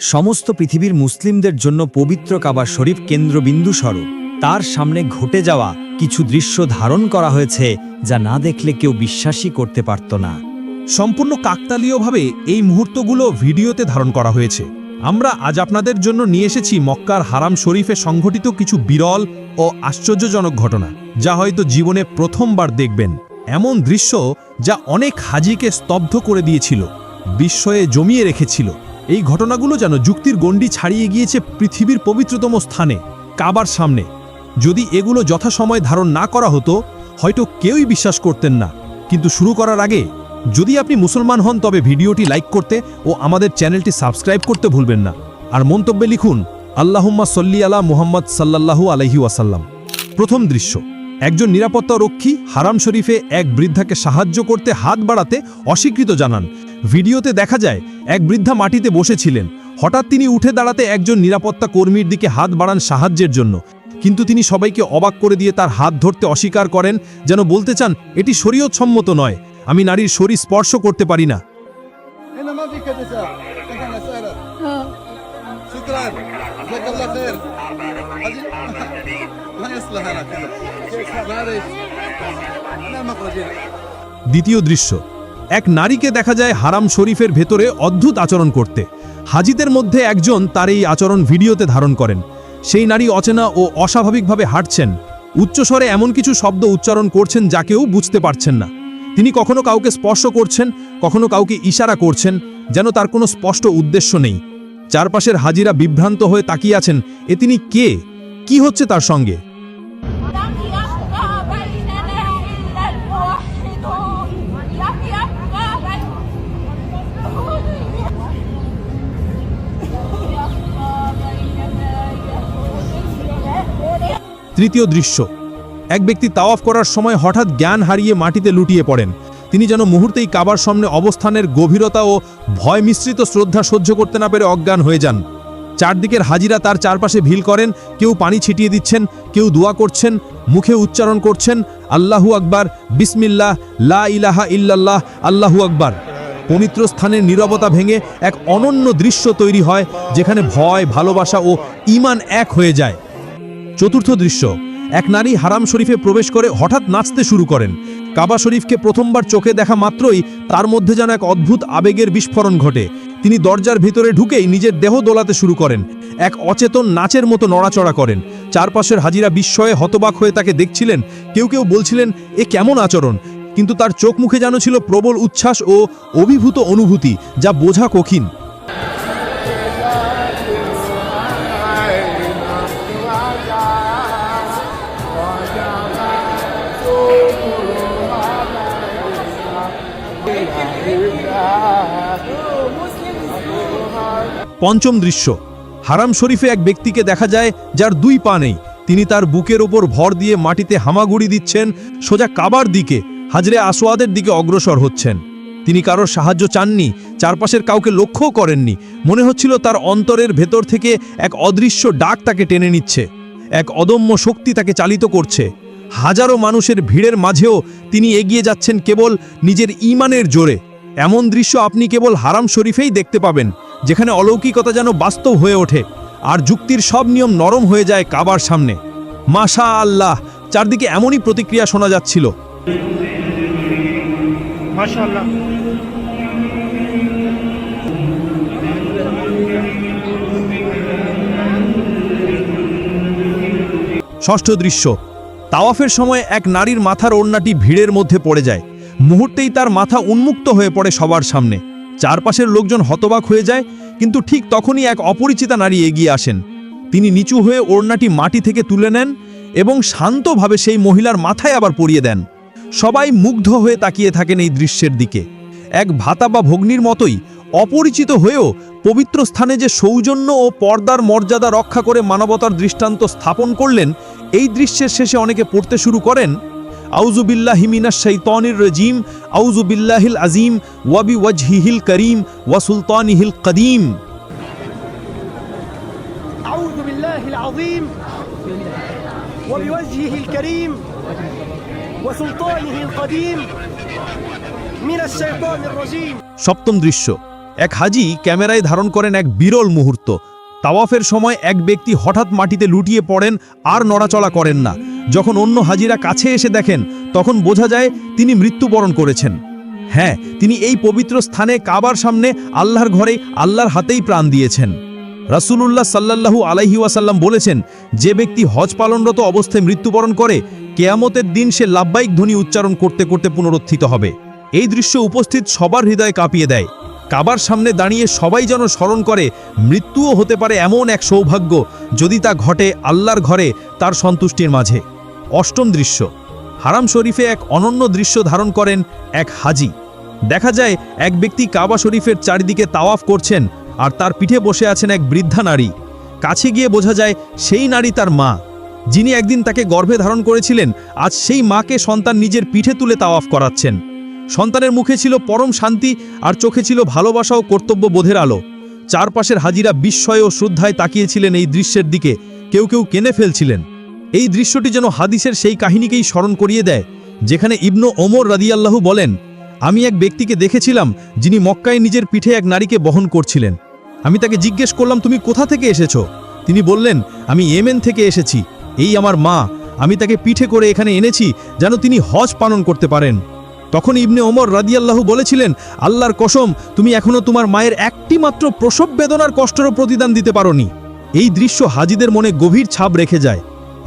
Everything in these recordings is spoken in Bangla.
সমস্ত পৃথিবীর মুসলিমদের জন্য পবিত্র কাবা শরীফ কেন্দ্রবিন্দু স্বরূপ। তার সামনে ঘটে যাওয়া কিছু দৃশ্য ধারণ করা হয়েছে যা না দেখলে কেউ বিশ্বাসই করতে পারত না। সম্পূর্ণ কাকতালীয়ভাবে এই মুহূর্তগুলো ভিডিওতে ধারণ করা হয়েছে। আমরা আজ আপনাদের জন্য নিয়ে এসেছি মক্কার হারাম শরীফে সংঘটিত কিছু বিরল ও আশ্চর্যজনক ঘটনা, যা হয়তো জীবনে প্রথমবার দেখবেন। এমন দৃশ্য যা অনেক হাজিকে স্তব্ধ করে দিয়েছিল, বিস্ময়ে জমিয়ে রেখেছিল। এই ঘটনাগুলো যেন যুক্তির গণ্ডি ছাড়িয়ে গিয়েছে পৃথিবীর পবিত্রতম স্থানে, কাবার সামনে। যদি এগুলো যথাসময় ধারণ না করা হতো, হয়তো কেউই বিশ্বাস করতেন না। কিন্তু শুরু করার আগে, যদি আপনি মুসলমান হন, তবে ভিডিওটি লাইক করতে ও আমাদের চ্যানেলটি সাবস্ক্রাইব করতে ভুলবেন না। আর মন্তব্যে লিখুন, আল্লাহুম্মা সল্লি আলা মুহাম্মদ সাল্লাল্লাহু আলহি ওয়াসাল্লাম। প্রথম দৃশ্য, একজন নিরাপত্তা রক্ষী হারাম শরীফে এক বৃদ্ধাকে সাহায্য করতে হাত বাড়াতে অস্বীকৃত জানান। ভিডিওতে দেখা যায় এক বৃদ্ধা মাটিতে বসেছিলেন। হঠাৎ তিনি উঠে দাঁড়াতে একজন নিরাপত্তা কর্মীর দিকে হাত বাড়ান সাহায্যের জন্য। কিন্তু তিনি সবাইকে অবাক করে দিয়ে তার হাত ধরতে অস্বীকার করেন যেন বলতে চান এটি শরীয়ত সম্মত নয়। আমি নারীর শরীর স্পর্শ করতে পারি না। দ্বিতীয় দৃশ্য। এক নারীকে দেখা যায় হারাম শরীফের ভেতরে অদ্ভুত আচরণ করতে। হাজিদের মধ্যে একজন তার এই আচরণ ভিডিওতে ধারণ করেন। সেই নারী অচেনা ও অস্বাভাবিকভাবে হাঁটছেন। উচ্চস্বরে এমন কিছু শব্দ উচ্চারণ করছেন যা কেউ বুঝতে পারছেন না। তিনি কখনো কাউকে স্পর্শ করছেন, কখনো কাউকে ইশারা করছেন, যেন তার কোনো স্পষ্ট উদ্দেশ্য নেই। চারপাশের হাজিরা বিভ্রান্ত হয়ে তাকিয়ে আছেন, এ তিনি কে? কি হচ্ছে তার সঙ্গে? তৃতীয় দৃশ্য। এক ব্যক্তি তাওয়াফ করার সময় হঠাৎ জ্ঞান হারিয়ে মাটিতে লুটিয়ে পড়েন। তিনি যেন মুহূর্তেই কাবার সামনে অবস্থানের গভীরতা ও ভয় মিশ্রিত শ্রদ্ধা সহ্য করতে না পেরে অজ্ঞান হয়ে যান। চারদিকের হাজিরা তার চারপাশে ভিল করেন, কেউ পানি ছিটিয়ে দিচ্ছেন, কেউ দোয়া করছেন, মুখে উচ্চারণ করছেন, আল্লাহু আকবার, বিসমিল্লাহ, লা ইলাহা ইল্লাল্লাহ, আল্লাহু আকবার। পবিত্র স্থানের নীরবতা ভেঙে এক অনন্য দৃশ্য তৈরি হয়, যেখানে ভয়, ভালোবাসা ও ঈমান এক হয়ে যায়। চতুর্থ দৃশ্য। এক নারী হারাম শরীফে প্রবেশ করে হঠাৎ নাচতে শুরু করেন। কাবা শরীফকে প্রথমবার চোখে দেখা মাত্রই তার মধ্যে যেন এক অদ্ভুত আবেগের বিস্ফোরণ ঘটে। তিনি দরজার ভিতরে ঢুকেই নিজের দেহ দোলাতে শুরু করেন। এক অচেতন নাচের মতো নড়াচড়া করেন। চারপাশের হাজিরা বিস্ময়ে হতবাক হয়ে তাকে দেখছিলেন। কেউ কেউ বলছিলেন, এ কেমন আচরণ? কিন্তু তার চোখ মুখে যেন ছিল প্রবল উচ্ছ্বাস ও অভিভূত অনুভূতি, যা বোঝা কঠিন। পঞ্চম দৃশ্য। হারাম শরীফে এক ব্যক্তিকে দেখা যায় যার দুই পা নেই। তিনি তার বুকের ওপর ভর দিয়ে মাটিতে হামাগুড়ি দিচ্ছেন, সোজা কাবার দিকে, হাজরে আসোয়াদের দিকে অগ্রসর হচ্ছেন। তিনি কারোর সাহায্য চাননি, চারপাশের কাউকে লক্ষ্যও করেননি। মনে হচ্ছিল তার অন্তরের ভেতর থেকে এক অদৃশ্য ডাক তাকে টেনে নিচ্ছে। এক অদম্য শক্তি তাকে চালিত করছে। হাজারো মানুষের ভিড়ের মাঝেও তিনি এগিয়ে যাচ্ছেন কেবল নিজের ইমানের জোরে। এমন দৃশ্য আপনি কেবল হারাম শরীফেই দেখতে পাবেন যেখানে অলৌকিকতা যেন বাস্তব হয়ে ওঠে আর যুক্তির সব নিয়ম নরম হয়ে যায় কাবার সামনে। মাশা আল্লাহ চারদিকে এমনই প্রতিক্রিয়া শোনা যাচ্ছিল। ষষ্ঠ দৃশ্য তাওয়াফের সময় এক নারীর মাথার ওড়নাটি ভিড়ের মধ্যে পড়ে যায়। মুহূর্তেই তার মাথা উন্মুক্ত হয়ে পড়ে সবার সামনে। চারপাশের লোকজন হতবাক হয়ে যায়, কিন্তু ঠিক তখনই এক অপরিচিতা নারী এগিয়ে আসেন। তিনি নিচু হয়ে ওড়নাটি মাটি থেকে তুলে নেন এবং শান্তভাবে সেই মহিলার মাথায় আবার পরিয়ে দেন। সবাই মুগ্ধ হয়ে তাকিয়ে থাকেন এই দৃশ্যের দিকে। এক ভাতা বা ভগ্নির মতোই অপরিচিত হয়েও পবিত্র স্থানে যে সৌজন্য ও পর্দার মর্যাদা রক্ষা করে মানবতার দৃষ্টান্ত স্থাপন করলেন, এই দৃশ্যের শেষে অনেকে পড়তে শুরু করেন আউজুবিল্লাহি মিনাশ শাইতানির রাজিম আউজুবিল্লাহিল আজিম ওয়াবি ওয়াজহিহিল করিম ওয়া সুলতানিহিল কদিম أعوذ بالله العظيم وبوجهه الكريم وسلطانه القديم من الشيطان الرجيم সপ্তম দৃশ্য এক হাজি ক্যামেরায় ধারণ করেন এক বিরল মুহূর্ত তাওয়াফের সময় এক ব্যক্তি হঠাৎ মাটিতে লুটিয়ে পড়েন আর নড়াচড়া করেন না যখন অন্য হাজিরা কাছে এসে দেখেন, তখন বোঝা যায় তিনি মৃত্যুবরণ করেছেন। হ্যাঁ তিনি এই পবিত্র স্থানে কাবার সামনে আল্লাহর ঘরে আল্লাহর হাতেই প্রাণ দিয়েছেন। রাসূলুল্লাহ সাল্লাল্লাহু আলাইহি ওয়াসাল্লাম বলেছেন, যে ব্যক্তি হজ পালনরত অবস্থায় মৃত্যুবরণ করে, কেয়ামতের দিন সে লাব্বাইক ধ্বনি উচ্চারণ করতে করতে পুনরুত্থিত হবে। এই দৃশ্য উপস্থিত সবার হৃদয় কাঁপিয়ে দেয়। কাবার সামনে দাঁড়িয়ে সবাই যেন স্মরণ করে, মৃত্যুও হতে পারে এমন এক সৌভাগ্য যদি তা ঘটে আল্লাহর ঘরে তার সন্তুষ্টির মাঝে। অষ্টম দৃশ্য। হারাম শরীফে এক অনন্য দৃশ্য ধারণ করেন এক হাজি। দেখা যায়, এক ব্যক্তি কাবা শরীফের চারিদিকে তাওয়াফ করছেন আর তার পিঠে বসে আছেন এক বৃদ্ধা নারী। কাছে গিয়ে বোঝা যায়, সেই নারী তার মা। যিনি একদিন তাকে গর্ভে ধারণ করেছিলেন, আজ সেই মাকে সন্তান নিজের পিঠে তুলে তাওয়াফ করাচ্ছেন। সন্তানের মুখে ছিল পরম শান্তি আর চোখে ছিল ভালোবাসা ও কর্তব্য বোধের আলো। চারপাশের হাজিরা বিস্ময় ও শ্রদ্ধায় তাকিয়েছিলেন এই দৃশ্যের দিকে। কেউ কেউ কেনে ফেলছিলেন। এই দৃশ্যটি যেন হাদিসের সেই কাহিনীকেই স্মরণ করিয়ে দেয়, যেখানে ইবনু ওমর রাদিয়াল্লাহু বলেন, আমি এক ব্যক্তিকে দেখেছিলাম যিনি মক্কায় নিজের পিঠে এক নারীকে বহন করছিলেন। আমি তাকে জিজ্ঞেস করলাম, তুমি কোথা থেকে এসেছ? তিনি বললেন, আমি ইয়েমেন থেকে এসেছি। এই আমার মা। আমি তাকে পিঠে করে এখানে এনেছি যেন তিনি হজ পালন করতে পারেন। তখন ইবনে ওমর রাদিয়াল্লাহু বলেছিলেন, আল্লাহর কসম, তুমি এখনও তোমার মায়ের একটি মাত্র প্রসব বেদনার কষ্টেরও প্রতিদান দিতে পারোনি। এই দৃশ্য হাজিদের মনে গভীর ছাপ রেখে যায়।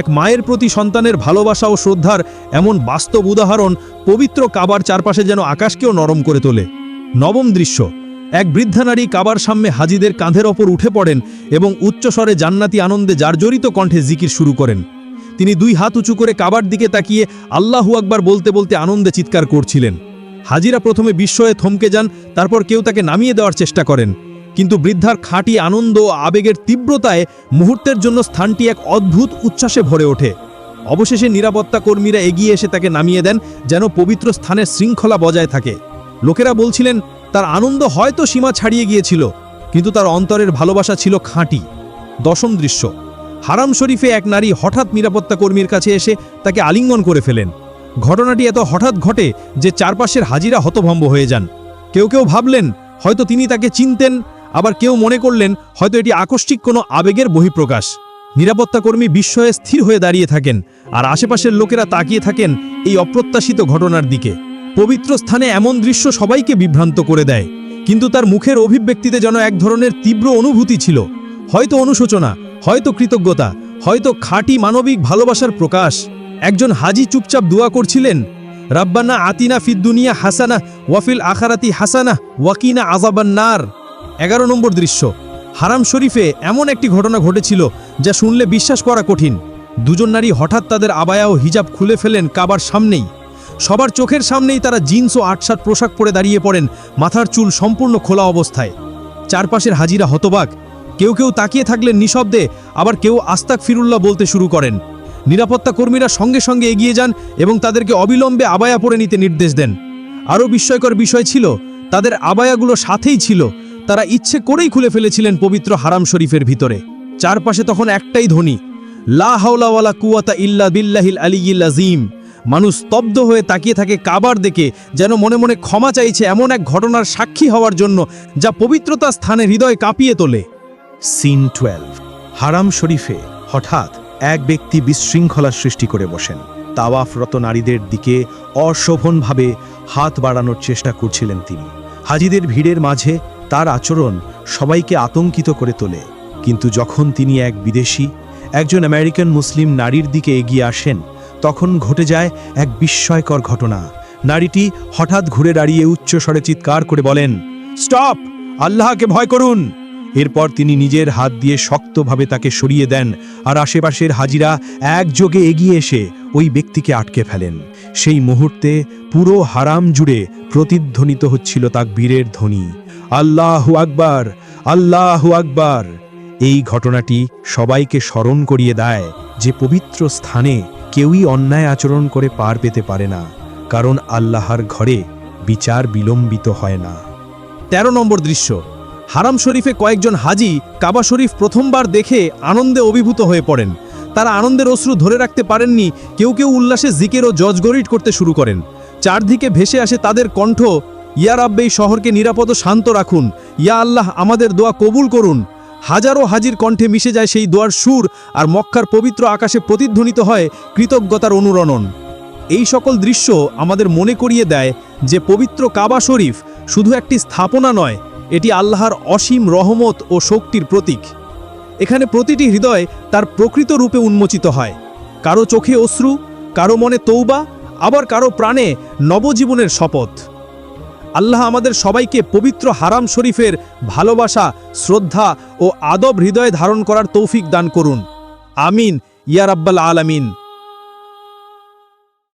এক মায়ের প্রতি সন্তানের ভালোবাসা ও শ্রদ্ধার এমন বাস্তব উদাহরণ পবিত্র কাবার চারপাশে যেন আকাশকেও নরম করে তোলে। নবম দৃশ্য, এক বৃদ্ধা নারী কাবার সামনে হাজিদের কাঁধের ওপর উঠে পড়েন এবং উচ্চস্বরে জান্নাতি আনন্দে জার্জরিত কণ্ঠে জিকির শুরু করেন। তিনি দুই হাত উঁচু করে কাবার দিকে তাকিয়ে আল্লাহু আকবার বলতে বলতে আনন্দে চিৎকার করছিলেন। হাজিরা প্রথমে বিস্ময়ে থমকে যান, তারপর কেউ তাকে নামিয়ে দেওয়ার চেষ্টা করেন। কিন্তু বৃদ্ধার খাঁটি আনন্দ আবেগের তীব্রতায় মুহূর্তের জন্য স্থানটি এক অদ্ভুত উচ্ছ্বাসে ভরে ওঠে। অবশেষে নিরাপত্তা কর্মীরা এগিয়ে এসে তাকে নামিয়ে দেন যেন পবিত্র স্থানের শৃঙ্খলা বজায় থাকে। লোকেরা বলছিলেন, তার আনন্দ হয়তো সীমা ছাড়িয়ে গিয়েছিল, কিন্তু তার অন্তরের ভালোবাসা ছিল খাঁটি। দশম দৃশ্য। হারাম শরীফে এক নারী হঠাৎ নিরাপত্তা কর্মীর কাছে এসে তাকে আলিঙ্গন করে ফেলেন। ঘটনাটি এত হঠাৎ ঘটে যে চারপাশের হাজিরা হতভম্ব হয়ে যান। কেউ কেউ ভাবলেন, হয়তো তিনি তাকে চিনতেন আবার কেউ মনে করলেন হয়তো এটি আকস্মিক কোনো আবেগের বহিঃপ্রকাশ। নিরাপত্তাকর্মী বিস্ময়ে স্থির হয়ে দাঁড়িয়ে থাকেন আর আশেপাশের লোকেরা তাকিয়ে থাকেন এই অপ্রত্যাশিত ঘটনার দিকে। পবিত্র স্থানে এমন দৃশ্য সবাইকে বিভ্রান্ত করে দেয়। কিন্তু তার মুখের অভিব্যক্তিতে যেন এক ধরনের তীব্র অনুভূতি ছিল। হয়তো অনুশোচনা, হয়তো কৃতজ্ঞতা, হয়তো খাঁটি মানবিক ভালোবাসার প্রকাশ। একজন হাজি চুপচাপ দোয়া করছিলেন, রাব্বানা আতিনা ফিদ্দুনিয়া হাসানা ওয়াফিল আখারাতি হাসানা ওয়াকিনা আজাবান্নার এগারো নম্বর দৃশ্য। হারাম শরীফে এমন একটি ঘটনা ঘটেছিল যা শুনলে বিশ্বাস করা কঠিন। দুজন নারী হঠাৎ তাদের আবায়া ও হিজাব খুলে ফেলেন কাবার সামনেই। সবার চোখের সামনেই তারা জিন্স ও আটসাট পোশাক পরে দাঁড়িয়ে পড়েন, মাথার চুল সম্পূর্ণ খোলা অবস্থায়। চারপাশের হাজিরা হতবাক। কেউ কেউ তাকিয়ে থাকলেন নিঃশব্দে, আবার কেউ আস্তাক ফিরুল্লাহ বলতে শুরু করেন। নিরাপত্তা কর্মীরা সঙ্গে সঙ্গে এগিয়ে যান এবং তাদেরকে অবিলম্বে আবায়া পরে নিতে নির্দেশ দেন। আরও বিস্ময়কর বিষয় ছিল, তাদের আবায়াগুলো সাথেই ছিল। তারা ইচ্ছে করেই খুলে ফেলেছিলেন পবিত্র হারাম শরীফের ভিতরে। চারপাশে তখন একটাই ধ্বনি, লা হাওলাওয়ালা কুয়াতা ইল্লা বিল্লাহিল আলিয়িল আজিম মানুষ স্তব্ধ হয়ে তাকিয়ে থাকে কাবার দেখে যেন মনে মনে ক্ষমা চাইছে এমন এক ঘটনার সাক্ষী হওয়ার জন্য, যা পবিত্রতা স্থানে হৃদয় কাঁপিয়ে তোলে। সিন টুয়েলভ, হারাম শরীফে হঠাৎ এক ব্যক্তি বিশৃঙ্খলার সৃষ্টি করে বসেন। তাওয়াফরত নারীদের দিকে অশোভনভাবে হাত বাড়ানোর চেষ্টা করছিলেন তিনি। হাজিদের ভিড়ের মাঝে তার আচরণ সবাইকে আতঙ্কিত করে তোলে। কিন্তু যখন তিনি এক বিদেশি, একজন আমেরিকান মুসলিম নারীর দিকে এগিয়ে আসেন, তখন ঘটে যায় এক বিস্ময়কর ঘটনা। নারীটি হঠাৎ ঘুরে দাঁড়িয়ে উচ্চস্বরে চিৎকার করে বলেন, স্টপ! আল্লাহকে ভয় করুন! এরপর তিনি নিজের হাত দিয়ে শক্তভাবে তাকে সরিয়ে দেন আর আশেপাশের হাজিরা একযোগে এগিয়ে এসে ওই ব্যক্তিকে আটকে ফেলেন। সেই মুহূর্তে পুরো হারাম জুড়ে প্রতিধ্বনিত হচ্ছিল তাক বীরের ধ্বনি। আল্লাহু আকবার আল্লাহু আকবার। এই ঘটনাটি সবাইকে স্মরণ করিয়ে দেয় যে পবিত্র স্থানে কেউই অন্যায় আচরণ করে পার পেতে পারে না, কারণ আল্লাহর ঘরে বিচার বিলম্বিত হয় না। তেরো নম্বর দৃশ্য, হারাম শরীফে কয়েকজন হাজি কাবা শরীফ প্রথমবার দেখে আনন্দে অভিভূত হয়ে পড়েন। তারা আনন্দের অশ্রু ধরে রাখতে পারেননি, কেউ কেউ উল্লাসে জিকের ও জজগরিট করতে শুরু করেন। চারদিকে ভেসে আসে তাদের কণ্ঠ ইয়া রাব্বে, এই শহরকে নিরাপদ শান্ত রাখুন। ইয়া আল্লাহ, আমাদের দোয়া কবুল করুন। হাজারো হাজির কণ্ঠে মিশে যায় সেই দোয়ার সুর, আর মক্কার পবিত্র আকাশে প্রতিধ্বনিত হয় কৃতজ্ঞতার অনুরণন। এই সকল দৃশ্য আমাদের মনে করিয়ে দেয় যে পবিত্র কাবা শরীফ শুধু একটি স্থাপনা নয়, এটি আল্লাহর অসীম রহমত ও শক্তির প্রতীক। এখানে প্রতিটি হৃদয় তার প্রকৃত রূপে উন্মোচিত হয়। কারও চোখে অশ্রু, কারও মনে তৌবা, আবার কারও প্রাণে নবজীবনের শপথ। আল্লাহ আমাদের সবাইকে পবিত্র হারাম শরীফের ভালোবাসা, শ্রদ্ধা ও আদব হৃদয়ে ধারণ করার তৌফিক দান করুন। আমিন। ইয়ারাব্বাল আলামিন।